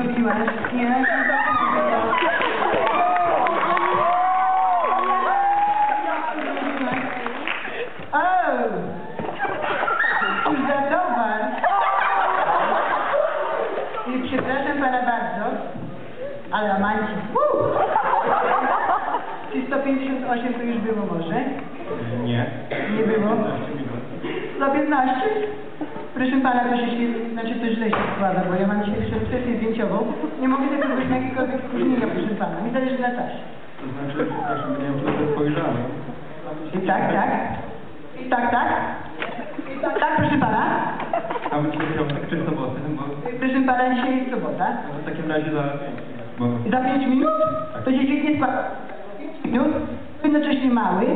Hej, co zrobiłaś? Nie, O! Już za towar. I przepraszam pana bardzo, ale! Czy 158 to już było może? Nie. Nie było? 115? Proszę pana, to się znaczy to źle się składa, bo ja mam dzisiaj jeszcze sesję zdjęciową. Nie mogę tego zrobić na jakiekolwiek spóźnienia, proszę pana. Mi zależy na czasie. To znaczy, przepraszam, nie wiem, czy dobrze spojrzałem. I tak, tak. I tak, tak. I tak, tak, proszę pana. A my dzisiaj piątek czy sobotę? Bo Proszę pana, dzisiaj jest sobota. no, w takim razie za... Bo... Za 5 minut? To się świetnie składa. 5 minut, jednocześnie mały.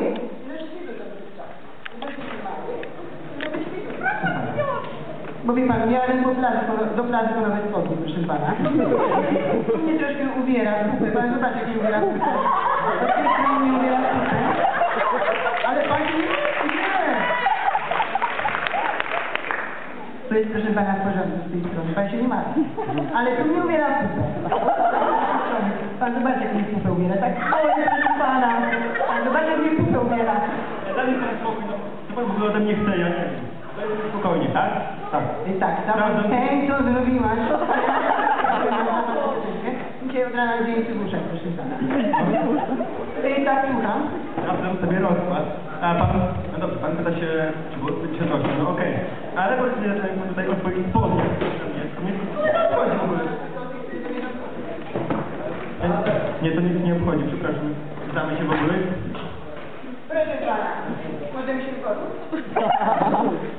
Wie pan, ja po, do plaży po nowe spodnie, proszę pana. Mnie troszkę ubiera kupę, pan zobacz jak mnie ubiera kupę. Troszkę mnie ubiera kupę. Ale pani nie. To jest proszę pana w porządku z tej strony, pan się nie martwi. Ale tu mnie ubiera kupę. Pan zobacz jak mnie kupę ubiera, tak? Ale proszę pana, pan zobacz jak mnie kupę ubiera. Daj mi pan spokój, no. Co pan w ogóle ode mnie chce, ja nie wiem. Spokojnie, tak? Tak. I tak, tam co zrobiłaś? Od rana dzień uszach, proszę pana. I tak, słucham. Sprawdzam sobie rozkład. A pan, no dobrze, pan pyta się, czy było zbyt nosi, no okej. Ale powiedzmy, że jakby tutaj o swoich spodniach. To mnie to chodzi w ogóle. Nie, to nic nie obchodzi, przepraszam. Znamy się w ogóle. Proszę pana, możemy się zgodzić?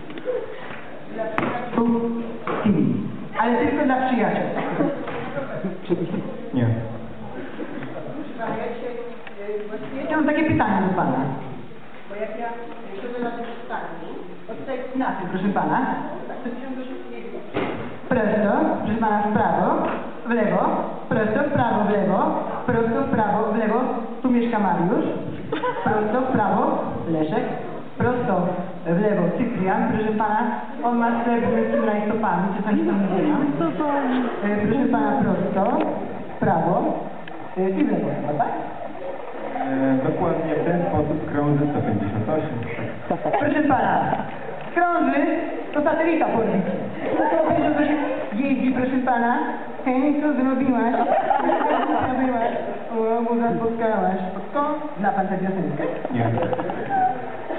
Ale tylko dla przyjaciół. Nie. Ja mam takie pytanie do pana. Bo jak ja szedłem na tym stanie, od tej inaczej, proszę pana. Prosto, proszę pana, w prawo, w lewo, prosto, w prawo, w lewo, prosto, w prawo, w lewo. Tu mieszka Mariusz. Prosto, w prawo, Leszek. Prosto, w lewo, Cyprian. Proszę pana, on ma sklep z rajstopami, czasami tam nie ma. E, Proszę pana, prosto, w prawo e, i w lewo, chyba, tak? E, dokładnie w ten sposób krąży 158. Proszę pana, krąży to satelita polski. To będzie, że się jeździ, proszę pana. Hej, co zrobiłaś? Co zrobiłaś? O, bo zapotkałaś. Skąd? Zna pan tę piosenkę? Nie.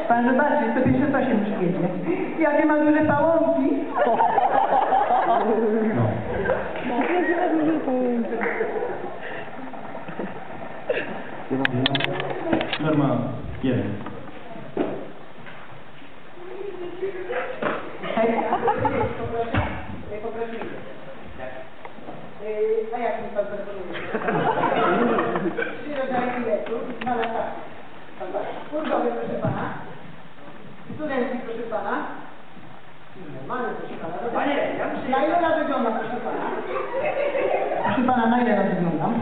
Pan zobaczy, 158 już jedzie. Jakie ma duże pałąki. No. Poproszę. Yy, A jak mi pan proponuje? Kurdowy, proszę pana. Studenci, proszę pana. Normalny, proszę pana. Panie, ja Na ile lat wyglądam, proszę pana? Proszę pana, na ile lat wyglądam?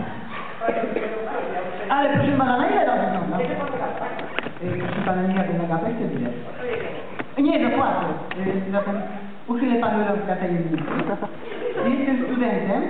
Ale proszę pana, na ile lat wyglądam? Yy, Proszę pana, nie jadę na gapę, chcę bilet. Nie, zapłacę. Y, Zatem uchylę panu rąbka tajemnicy. Jestem studentem